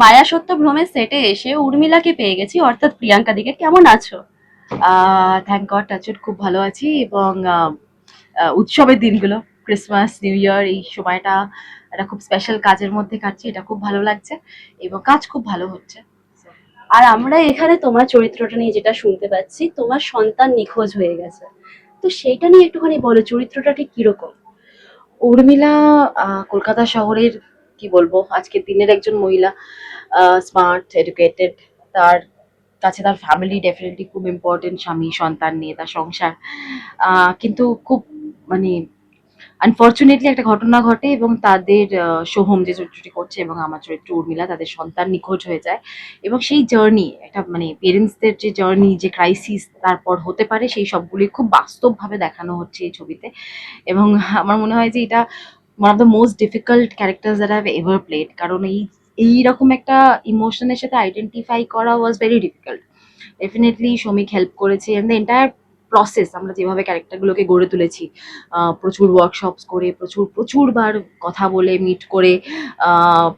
মায়া সত্য ভ্রমের সেটে এসে উর্মিলাকে পেয়ে গেছি। অর্থাৎ প্রিয়াঙ্কা দিকে। কেমন আছো? থ্যাংক গড টাচুট খুব ভালো আছি এবং উৎসবের দিনগুলো ক্রিসমাস নিউ ইয়ার এই সময়টা একটা খুব স্পেশাল কাজের মধ্যে কাটছে। এটা খুব ভালো লাগছে এবং কাজ খুব ভালো হচ্ছে। আর আমরা এখানে তোমার চরিত্রটা নিয়ে যেটা শুনতে পাচ্ছি, তোমার সন্তান নিখোঁজ হয়ে গেছে। তো সেইটা নিয়ে একটুখানি বলো, চরিত্রটা ঠিক কীরকম? উর্মিলা কলকাতা শহরের কি বলব, আজকের দিনের একজন মহিলা স্মার্ট এডুকেটেড তার কাছে তার ফ্যামিলি ডেফিনেটলি খুব ইম্পর্টেন্ট স্বামী, সন্তান নিয়ে তার সংসার। কিন্তু খুব মানে আনফর্চুনেটলি একটা ঘটনা ঘটে এবং তাদের সোহম যে চরিত্রটি করছে এবং আমার চরিত্র উর্মিলা, তাদের সন্তান নিখোঁজ হয়ে যায় এবং সেই জার্নি একটা মানে পেরেন্টসদের যে জার্নি যে ক্রাইসিস তারপর হতে পারে, সেই সবগুলি খুব বাস্তবভাবে দেখানো হচ্ছে এই ছবিতে। এবং আমার মনে হয় যে এটা one of the most difficult characters that have ever played কারণ এই, এইরকম একটা ইমোশনের সাথে আইডেন্টিফাই করা ওয়াজ ভেরি ডিফিকাল্ট ডেফিনেটলি শ্রমিক হেল্প করেছে অ্যান্ড দ্য এন্টায়ার প্রসেস আমরা যেভাবে ক্যারেক্টারগুলোকে গড়ে তুলেছি প্রচুর ওয়ার্কশপস করে, প্রচুর, প্রচুরবার কথা বলে মিট করে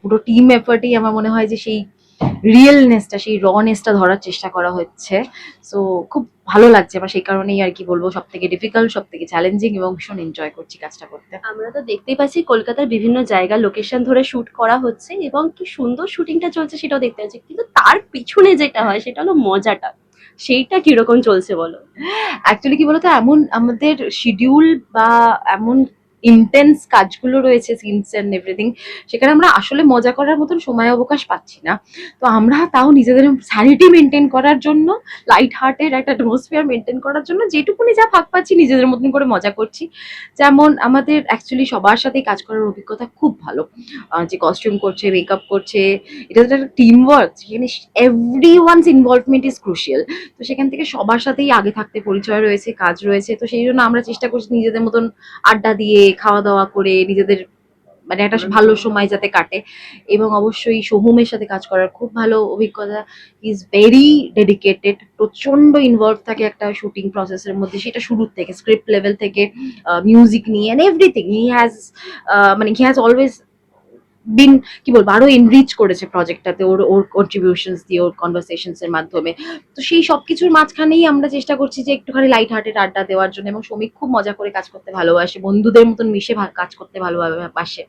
পুরো টিম এফার্টেই আমার মনে হয় যে সেই রিয়েলনেসটা সেই রনেসটা ধরার চেষ্টা করা হচ্ছে। সো খুব ভালো লাগছে আমার সেই কারণেই আর কি বলব সব থেকে ডিফিকাল্ট সব থেকে চ্যালেঞ্জিং এবং ভীষণ এনজয় করছি কাজটা করতে। আমরা তো দেখতেই পাচ্ছি কলকাতার বিভিন্ন জায়গা লোকেশন ধরে শুট করা হচ্ছে এবং কি সুন্দর শুটিংটা চলছে সেটাও দেখতে পাচ্ছি। কিন্তু তার পিছনে যেটা হয় সেটা হলো মজাটা। সেইটা কীরকম চলছে বলো? অ্যাকচুয়ালি কি বলতো এমন আমাদের শিডিউল বা এমন ইন্টেন্স কাজগুলো রয়েছে সিনস অ্যান্ড এভরিথিং সেখানে আমরা আসলে মজা করার মতন সময় অবকাশ পাচ্ছি না। তো আমরা তাও নিজেদের স্যানিটি মেনটেন করার জন্য লাইট হার্টের একটা অ্যাটমসফিয়ার মেনটেন করার জন্য যেটুকুনি যা ফাঁক পাচ্ছি নিজেদের মতন করে মজা করছি। যেমন আমাদের অ্যাকচুয়ালি সবার সাথেই কাজ করার অভিজ্ঞতা খুব ভালো। যে কস্টিউম করছে মেকআপ করছে, এটা তো একটা টিম ওয়ার্ক সেখানে every one's involvement is crucial তো সেখান থেকে সবার সাথেই আগে থাকতে পরিচয় রয়েছে, কাজ রয়েছে, তো সেই জন্য আমরা চেষ্টা করছি নিজেদের মতন আড্ডা দিয়ে খাওয়া দাওয়া করে, নিজেদের মানে একটা ভালো সময় যাতে কাটে। এবং অবশ্যই সোহমের সাথে কাজ করার খুব ভালো অভিজ্ঞতা। ইজ ভেরি ডেডিকেটেড প্রচণ্ড ইনভলভ থাকে একটা শুটিং প্রসেসের মধ্যে। সেটা শুরুর থেকে স্ক্রিপ্ট লেভেল থেকে মিউজিক নিয়ে অ্যান্ড এভরিথিং হি হ্যাজ মানে হি হ্যাজ অলওয়েজ বিন কি বলব, আরও এনরিচ করেছে প্রজেক্টটাতে ওর ওর কন্ট্রিবিউশনস দিয়ে, ওর কনভারসেশনস এর মাধ্যমে। তো সেই সব কিছুর মাঝখানেই আমরা চেষ্টা করছি যে একটুখানি লাইট হার্টেড আড্ডা দেওয়ার জন্য এবং শ্রমিক খুব মজা করে কাজ করতে ভালোবাসে, বন্ধুদের মতন মিশে কাজ করতে ভালোবাসে।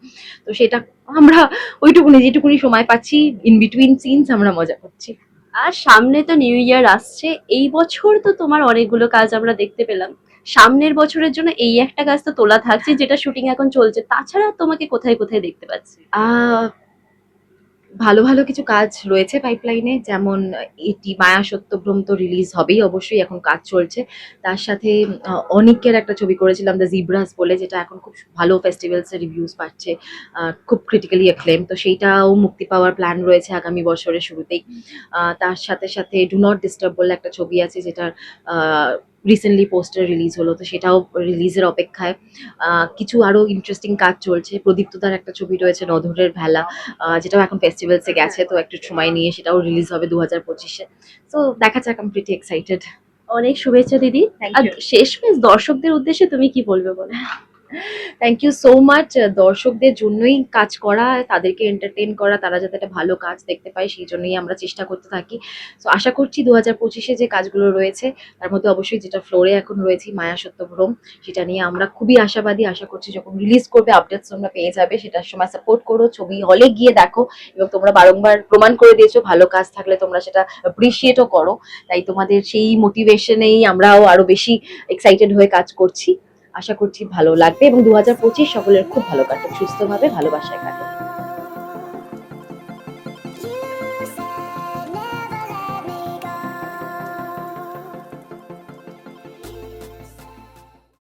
তো সেটা আমরা ওইটুকুনি, যেটুকুনি সময় পাচ্ছি ইন বিটুইন সিনস আমরা মজা করছি। আর সামনে তো নিউ ইয়ার আসছে, এই বছর তো তোমার অনেকগুলো কাজ আমরা দেখতে পেলাম। সামনের বছরের জন্য এই একটা কাজ তো তোলা থাকছে, যেটা শুটিং এখন চলছে। তাছাড়া তোমাকে কোথায় কোথায় দেখতে পাচ্ছি? ভালো ভালো কিছু কাজ রয়েছে পাইপলাইনে যেমন, এটি মায়া সত্যভ্রম তো রিলিজ হবেই অবশ্যই, এখন কাজ চলছে। তার সাথে অনেকের একটা ছবি করেছিলাম দ্য জিব্রাস বলে, যেটা এখন খুব ভালো ফেস্টিভ্যালসে রিভিউজ পাচ্ছে খুব ক্রিটিক্যালি অ্যাক্লেম তো সেইটাও মুক্তি পাওয়ার প্ল্যান রয়েছে আগামী বছরের শুরুতেই। তার সাথে সাথে ডু নট ডিস্টার্ব বলে একটা ছবি আছে, যেটার রিসেন্টলি পোস্টার রিলিজ হলো তো সেটাও রিলিজের অপেক্ষায়। কিছু আরও ইন্টারেস্টিং কাজ চলছে। প্রদীপ্তদার একটা ছবি রয়েছে নধরের ভেলা যেটাও এখন ফেস্টিভ্যালসে গেছে তো একটু সময় নিয়ে সেটাও রিলিজ হবে দু হাজার পঁচিশে। তো দেখা যাক আমি প্রিটি এক্সাইটেড অনেক শুভেচ্ছা দিদি শেষমেশ দর্শকদের উদ্দেশ্যে তুমি কি বলবে বলো? থ্যাংক ইউ সো মাচ দর্শকদের জন্যই কাজ করা, তাদেরকে এন্টারটেন করা, তারা যাতে একটা ভালো কাজ দেখতে পায়, সেই জন্যই আমরা চেষ্টা করতে থাকি। সো আশা করছি দু হাজার পঁচিশে যে কাজগুলো রয়েছে, তার মধ্যে অবশ্যই যেটা ফ্লোরে এখন রয়েছে, মায়া সত্যভ্রম সেটা নিয়ে আমরা খুবই আশাবাদী। আশা করছি যখন রিলিজ করবে আপডেটস তোমরা পেয়ে যাবে, সেটার সময় সাপোর্ট করো, ছবি হলে গিয়ে দেখো এবং তোমরা বারংবার প্রমাণ করে দিয়েছ, ভালো কাজ থাকলে তোমরা সেটা অ্যাপ্রিসিয়েটও করো। তাই তোমাদের সেই মোটিভেশনেই আমরাও আরও বেশি এক্সাইটেড হয়ে কাজ করছি। আশা করছি ভালো লাগবে এবং দু সকলের খুব ভালো কাটুক সুস্থভাবে ভালোবাসায় কাটুক।